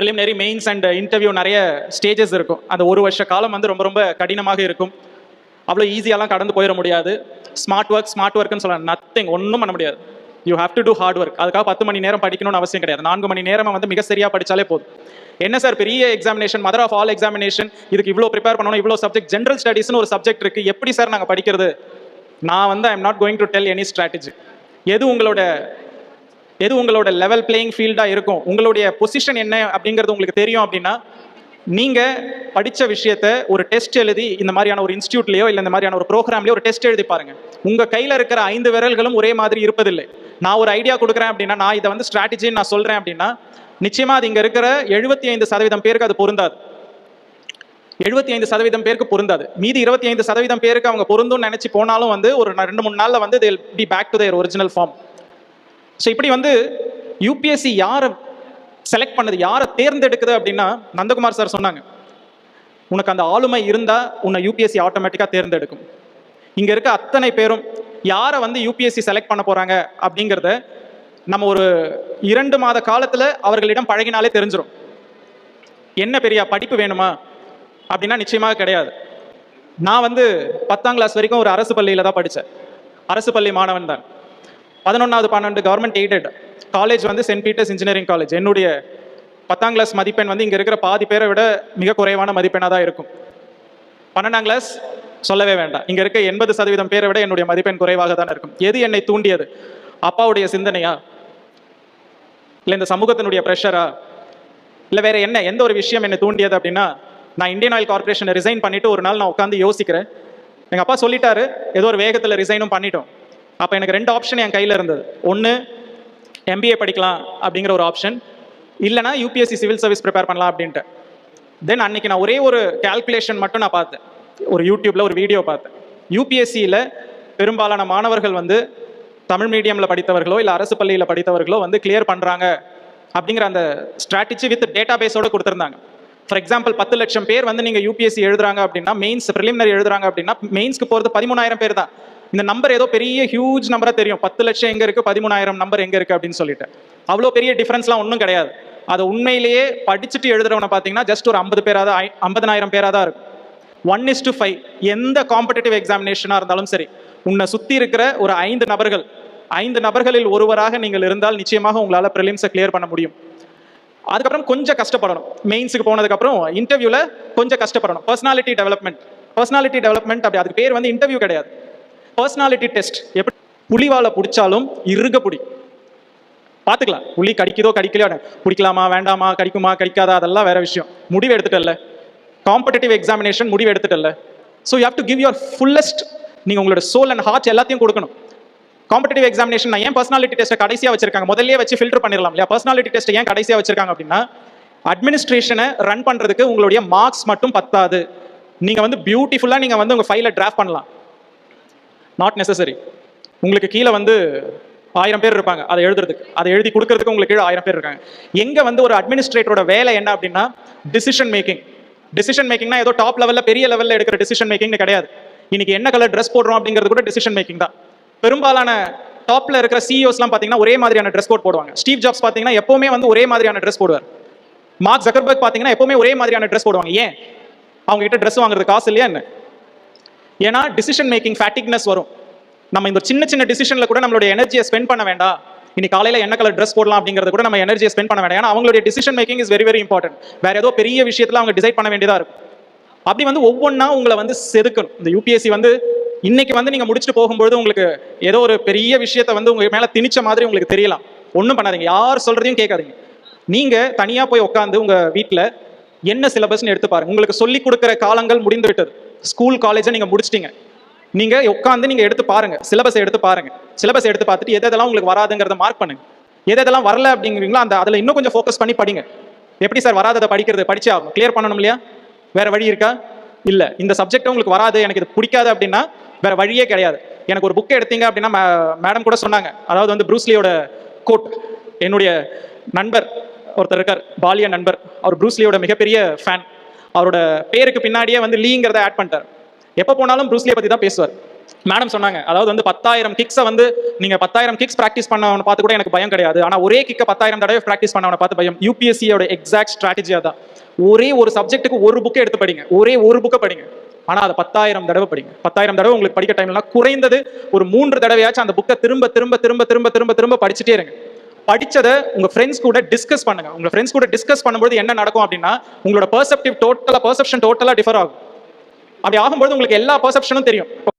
Preliminary mains and interview நிறைய stages இருக்கும். அந்த ஒரு வருஷ காலம் வந்து ரொம்ப ரொம்ப கடினமாக இருக்கும். அவ்வளோ ஈஸியாலாம் கடந்து போயிட முடியாது. ஸ்மார்ட் ஒர்க் ஸ்மார்ட் ஒர்க்குன்னு சொல்லலாம். நத்திங் ஒன்றும் பண்ண முடியாது. You have to do hard work அதுக்காக பத்து மணி நேரம் படிக்கணும்னு அவசியம் கிடையாது. நான்கு மணி நேரம் வந்து மிக சரியாக படித்தாலே போதும். என்ன சார் பெரிய examination mother of all examination இதுக்கு இவ்வளோ ப்ரிப்பேர் பண்ணணும் இவ்வளோ சப்ஜெக்ட் ஜென்ரல் ஸ்டடீஸ்னு ஒரு சப்ஜெக்ட் இருக்குது எப்படி சார் நாங்கள் படிக்கிறது? நான் வந்து I am not going to tell any strategy எது உங்களோட எது உங்களோட லெவல் பிளேயிங் ஃபீல்டாக இருக்கும்? உங்களுடைய பொசிஷன் என்ன அப்படிங்கிறது உங்களுக்கு தெரியும் அப்படின்னா நீங்கள் படித்த விஷயத்த ஒரு டெஸ்ட் எழுதி இந்த மாதிரியான ஒரு இன்ஸ்டியூட்லையோ இல்லை இந்த மாதிரியான ஒரு ப்ரோக்ராம்லையோ ஒரு டெஸ்ட் எழுதி பாருங்கள் உங்கள் கையில் இருக்கிற ஐந்து விரல்களும் ஒரே மாதிரி இருப்பதில்லை. நான் ஒரு ஐடியா கொடுக்குறேன் அப்படின்னா நான் இதை வந்து ஸ்ட்ராட்டஜின்னு நான் சொல்கிறேன் அப்படின்னா நிச்சயமாக அது இங்கே இருக்கிற எழுபத்தி ஐந்து சதவீதம் பேருக்கு அது பொருந்தாது. எழுபத்தி ஐந்து சதவீதம் பேருக்கு பொருந்தாது. மீதி இருபத்தி ஐந்து சதவீதம் பேருக்கு அவங்க பொருந்தும்னு நினச்சி போனாலும் வந்து ஒரு ரெண்டு மூணு நாளில் வந்து they'll be back to their original form so இப்படி வந்து யூபிஎஸ்சி யாரை செலக்ட் பண்ணது யாரை தேர்ந்தெடுக்குது அப்படின்னா நந்தகுமார் சார் சொன்னாங்க. உனக்கு அந்த ஆளுமை இருந்தால் உன்னை யூபிஎஸ்சி ஆட்டோமேட்டிக்காக தேர்ந்தெடுக்கும். இங்கே இருக்க அத்தனை பேரும் யாரை வந்து யூபிஎஸ்சி செலக்ட் பண்ண போகிறாங்க அப்படிங்கிறத நம்ம ஒரு இரண்டு மாத காலத்தில் அவர்களிடம் பழகினாலே தெரிஞ்சிடும் என்ன பெரிய படிப்பு வேணுமா? அப்படின்னா நிச்சயமாக கிடையாது. நான் வந்து பத்தாம் கிளாஸ் வரைக்கும் ஒரு அரசு பள்ளியில் தான் படித்தேன் அரசு பள்ளி மாணவன் தான். பதினொன்றாவது பன்னெண்டு கவர்மெண்ட் எய்டட் காலேஜ் வந்து சென்ட் பீட்டர்ஸ் இன்ஜினியரிங் காலேஜ் என்னுடைய பத்தாம் கிளாஸ் மதிப்பெண் வந்து இங்கே இருக்கிற பாதி பேரை விட மிக குறைவான மதிப்பெண்ணாக தான் இருக்கும். பன்னெண்டாம் கிளாஸ் சொல்லவே வேண்டாம். இங்கே இருக்க எண்பது சதவீதம் பேரை விட என்னுடைய மதிப்பெண் குறைவாக தான் இருக்கும். எது என்னை தூண்டியது? அப்பாவுடைய சிந்தனையா? இல்லை இந்த சமூகத்தினுடைய ப்ரெஷரா இல்லை வேற என்ன? எந்த ஒரு விஷயம் என்னை தூண்டியது அப்படின்னா நான் இந்தியன் ஆயில் கார்பரேஷனை ரிசைன் பண்ணிட்டு ஒரு நாள் நான் உட்காந்து யோசிக்கிறேன். எங்கள் அப்பா சொல்லிட்டாரு ஏதோ ஒரு வேகத்தில் ரிசைனும் பண்ணிட்டோம். அப்போ எனக்கு ரெண்டு ஆப்ஷன் என் கையில் இருந்தது. ஒன்று எம்பிஏ படிக்கலாம் அப்படிங்கிற ஒரு ஆப்ஷன் இல்லைனா யூபிஎஸ்சி சிவில் சர்வீஸ் ப்ரிப்பேர் பண்ணலாம் அப்படின்ட்டு. தென் அன்னைக்கு நான் ஒரே ஒரு கால்குலேஷன் மட்டும் நான் பார்த்தேன். ஒரு யூடியூப்பில் ஒரு வீடியோ பார்த்தேன். யூபிஎஸ்சியில் பெரும்பாலான மாணவர்கள் வந்து தமிழ் மீடியமில் படித்தவர்களோ இல்லை அரசு பள்ளியில் படித்தவர்களோ வந்து கிளியர் பண்ணுறாங்க அப்படிங்கிற அந்த ஸ்ட்ராட்டஜி வித் டேட்டா பேஸோட கொடுத்துருந்தாங்க. ஃபார் எக்ஸாம்பிள் பத்து லட்சம் பேர் வந்து நீங்கள் யூபிஎஸ்சி எழுதுறாங்க அப்படின்னா மெயின்ஸ் ப்ரிலிமினரி எழுதுறாங்க அப்படின்னா மெயின்ஸ்க்கு போகிறது பதிமூணாயிரம் பேர் தான். இந்த நம்பர் ஏதோ பெரிய ஹியூஜ் நம்பராக தெரியும். பத்து லட்சம் எங்கே இருக்குது பதிமூணாயிரம் நம்பர் எங்கே இருக்குது அப்படின்னு சொல்லிட்டு. அவ்வளோ பெரிய டிஃப்ரென்ஸ்லாம் ஒன்றும் கிடையாது. அதை உண்மையிலேயே படிச்சுட்டு எழுதுறவனை பார்த்தீங்கன்னா ஜஸ்ட் ஒரு ஐம்பது பேராக தான் ஐம்பதனாயிரம் பேராக தான் இருக்கும். ஒன் இஸ் டு ஃபைவ் எந்த காம்படிட்டிவ் எக்ஸாமினேஷனாக இருந்தாலும் சரி உன்னை சுற்றி இருக்கிற ஒரு ஐந்து நபர்கள் ஐந்து நபர்களில் ஒருவராக நீங்கள் இருந்தால் நிச்சயமாக உங்களால் ப்ரிலிம்ஸை கிளியர் பண்ண முடியும். அதுக்கப்புறம் கொஞ்சம் கஷ்டப்படணும். மெயின்ஸுக்கு போனதுக்கப்புறம் இன்டர்வியூவில் கொஞ்சம் கஷ்டப்படணும். பர்சனாலிட்டி டெவலப்மெண்ட் பர்சனாலிட்டி டெவலப்மெண்ட் அப்படி அதுக்கு பேர் வந்து இன்டர்வியூ கிடையாது. பர்சனாலிட்டி டெஸ்ட் எப்படி புலிவாலை பிடிச்சாலும் இருக பிடி பார்த்துக்கலாம். புலி கடிக்குதோ கடிக்கலையோ பிடிக்கலாமா வேண்டாமா கடிக்குமா கடிக்காதா அதெல்லாம் வேற விஷயம். முடிவு எடுத்துட்டல காம்படிட்டிவ் எக்ஸாமினேஷன் முடிவு எடுத்துட்டல so you have to give your fullest நீங்கள் உங்களோட சோல் அண்ட் ஹார்ட் எல்லாத்தையும் கொடுக்கணும். காம்படிட்டிவ் எக்ஸாமினேஷன் ஏன் பர்சனாலிட்டி டெஸ்ட்டை கடைசியாக வச்சிருக்காங்க? முதல்லே வச்சு ஃபில்டர் பண்ணிடலாம் இல்லையா? பர்சனாலிட்டி டெஸ்ட்டை ஏன் கடைசியாக வச்சிருக்காங்க அப்படின்னா அட்மினிஸ்ட்ரேஷனை ரன் பண்ணுறதுக்கு உங்களுடைய மார்க்ஸ் மட்டும் பத்தாது. நீங்கள் வந்து பியூட்டிஃபுல்லாக நீங்கள் வந்து உங்கள் ஃபைலை டிராஃப்ட் பண்ணலாம். நாட் நெசசரி உங்களுக்கு கீழே வந்து ஆயிரம் பேர் இருப்பாங்க அதை எழுதுறதுக்கு. அதை எழுதி கொடுக்கறதுக்கு உங்களுக்கு கீழே ஆயிரம் பேர் இருக்காங்க. எங்கே வந்து ஒரு அட்மினிஸ்ட்ரேட்டரோட வேலை என்ன அப்படின்னா டிசிஷன் மேக்கிங் டிசிஷன் மேக்கிங்னா ஏதோ டாப் லெவலில் பெரிய லெவலில் எடுக்கிற டிசிஷன் மேக்கிங்னு கிடையாது. இன்னைக்கு என்ன கலர் ட்ரெஸ் போடுறோம் அப்படிங்கிறது கூட டிசிஷன் மேக்கிங் தான். பெரும்பாலான டாப்ல இருக்கிற சிஇஓஸ்லாம் பார்த்தீங்கன்னா ஒரே மாதிரியான ட்ரெஸ் கோட் போடுவாங்க. ஸ்டீவ் ஜாப்ஸ் பார்த்தீங்கன்னா எப்பவுமே வந்து ஒரே மாதிரியான ட்ரெஸ் போடுவார். மார்க் ஜக்கர்பர்க் பார்த்தீங்கன்னா எப்பவுமே ஒரே மாதிரியான ட்ரெஸ் போடுவாங்க. ஏன்? அவங்க கிட்ட ட்ரெஸ் வாங்குறது காசு இல்லையா என்ன? ஏன்னா டிசிஷன் மேக்கிங் ஃபேட்டிக்னஸ் வரும். நம்ம இந்த சின்ன சின்ன டிசிஷனில் கூட நம்மளுடைய எனர்ஜியை ஸ்பெண்ட் பண்ண வேண்டாம். இன்னைக்கு காலையில் என்ன கலர் ட்ரெஸ் போடலாம் அப்படிங்கிறது கூட நம்ம எனர்ஜியை ஸ்பெண்ட் பண்ண வேண்டாம். ஏன்னா அவங்களுடைய decision making is very very important வேற ஏதோ பெரிய விஷயத்தில் அவங்க டிசைட் பண்ண வேண்டியதாக இருக்கும். அப்படி வந்து ஒவ்வொன்றா உங்களை வந்து செதுக்கணும். இந்த யூபிஎஸ்சி வந்து இன்னைக்கு வந்து நீங்கள் முடிச்சுட்டு போகும்போது உங்களுக்கு ஏதோ ஒரு பெரிய விஷயத்தை வந்து உங்கள் மேலே திணிச்ச மாதிரி உங்களுக்கு தெரியலாம். ஒன்றும் பண்ணாதீங்க. யார் சொல்கிறதையும் கேட்காதீங்க. நீங்கள் தனியாக போய் உட்காந்து உங்கள் வீட்டில் என்ன சிலபஸ்னு எடுத்து பாருங்க. உங்களுக்கு சொல்லி கொடுக்குற காலங்கள் முடிந்து விட்டது. ஸ்கூல் காலேஜை நீங்கள் முடிச்சிட்டீங்க. நீங்கள் உட்காந்து நீங்கள் எடுத்து பாருங்கள் சிலபஸ் எடுத்து பாருங்கள் சிலபஸ் எடுத்து பார்த்துட்டு எது எதெல்லாம் உங்களுக்கு வராதுங்கிறத மார்க் பண்ணுங்கள் எது எதெல்லாம் வரல அப்படிங்கிறீங்களோ அந்த அதில் இன்னும் கொஞ்சம் ஃபோக்கஸ் பண்ணி படிங்க. எப்படி சார் வராததை படிக்கிறது? படிச்சே ஆகும் கிளியர் பண்ணணும் இல்லையா? வேறு வழி இருக்கா? இல்லை. இந்த சப்ஜெக்ட் உங்களுக்கு வராது. எனக்கு இது பிடிக்காது அப்படின்னா வேறு வழியே கிடையாது. எனக்கு ஒரு புக்கை எடுத்தீங்க அப்படின்னா மேடம் கூட சொன்னாங்க. அதாவது வந்து ப்ரூஸ்லியோட கோட் என்னுடைய நண்பர் ஒருத்தர் இருக்கார். பாலிய நண்பர். அவர் ப்ரூஸ்லியோட மிகப்பெரிய ஃபேன் அவரோட பேருக்கு பின்னாடியே வந்து லீங்கிறத ஆட் பண்ணிட்டார். எப்போ போனாலும் ப்ரூஸ்லியை பற்றி தான் பேசுவார். மேடம் சொன்னாங்க அதாவது வந்து பத்தாயிரம் கிக்ஸை வந்து நீங்க பத்தாயிரம் கிக்ஸ் ப்ராக்டிஸ் பண்ணவனை பார்த்து கூட எனக்கு பயம் கிடையாது. ஆனால் ஒரே கிக்க பத்தாயிரம் தடவை ப்ராக்டிஸ் பண்ணவனை பார்த்து பயம். யூபிஎஸ்சியோட எக்ஸாக்ட் ஸ்ட்ராட்டஜியாக தான் ஒரே ஒரு சப்ஜெக்ட்டுக்கு ஒரு புக்கை எடுத்து படிங்க. ஒரே ஒரு புக்கை படிங்க. ஆனால் அதை பத்தாயிரம் தடவை படிங்க. பத்தாயிரம் தடவை உங்களுக்கு படிக்க டைம்லாம் குறைந்தது ஒரு மூன்று தடவையாச்சும் அந்த புக்கை திரும்ப திரும்ப திரும்ப திரும்ப திரும்ப திரும்ப படிச்சுட்டே இருங்க. படிச்சதை உங்க ஃப்ரெண்ட்ஸ் கூட டிஸ்கஸ் பண்ணுங்க. உங்க ஃப்ரெண்ட்ஸ் கூட டிஸ்கஸ் பண்ணும்போது என்ன நடக்கும் அப்படின்னா உங்களோட பெர்செப்டிவ் டோட்டலா பெர்செப்ஷன் டோட்டலா டிஃபர் ஆகும். அப்படி ஆகும்போது உங்களுக்கு எல்லா பெர்செப்ஷனும் தெரியும்.